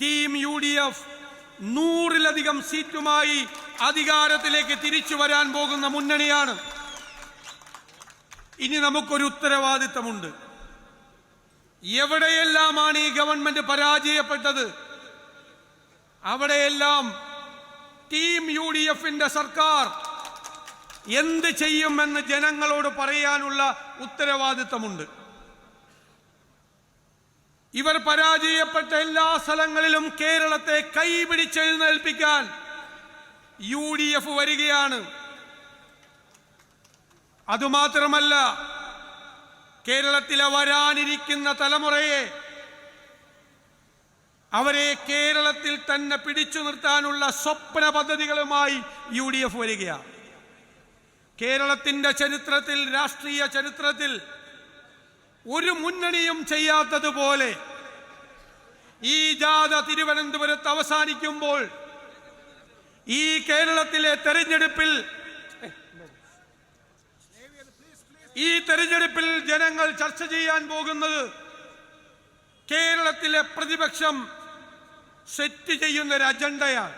Team U D F നൂറിലധികം സീറ്റുമായി അധികാരത്തിലേക്ക് തിരിച്ചു വരാൻ പോകുന്ന മുന്നണിയാണ്. ഇനി നമുക്കൊരു ഉത്തരവാദിത്തമുണ്ട്. എവിടെയെല്ലാമാണ് ഈ ഗവൺമെന്റ് പരാജയപ്പെട്ടത്? അവിടെയെല്ലാം ടീം യു ഡി എഫിന്റെ സർക്കാർ എന്ത് ചെയ്യുമെന്ന് ജനങ്ങളോട് പറയാനുള്ള ഉത്തരവാദിത്തമുണ്ട്. ഇവർ പരാജയപ്പെട്ട എല്ലാ സ്ഥലങ്ങളിലും കേരളത്തെ കൈപിടിച്ചെഴുന്നേൽപ്പിക്കാൻ യു ഡി എഫ് വരികയാണ്. അതുമാത്രമല്ല കേരളത്തിലെ വരാനിരിക്കുന്ന തലമുറയെ അവരെ കേരളത്തിൽ തന്നെ പിടിച്ചു നിർത്താനുള്ള സ്വപ്ന പദ്ധതികളുമായി യു ഡി എഫ് വരികയാണ്. കേരളത്തിന്റെ ചരിത്രത്തിൽ രാഷ്ട്രീയ ചരിത്രത്തിൽ ഒരു മുന്നണിയും ചെയ്യാത്തതുപോലെ ഈ ജാഥ തിരുവനന്തപുരത്ത് അവസാനിക്കുമ്പോൾ ഈ കേരളത്തിലെ തെരഞ്ഞെടുപ്പിൽ ഈ തെരഞ്ഞെടുപ്പിൽ ജനങ്ങൾ ചർച്ച ചെയ്യാൻ പോകുന്നത് കേരളത്തിലെ പ്രതിപക്ഷം സെറ്റ് ചെയ്യുന്ന ഒരു അജണ്ടയാണ്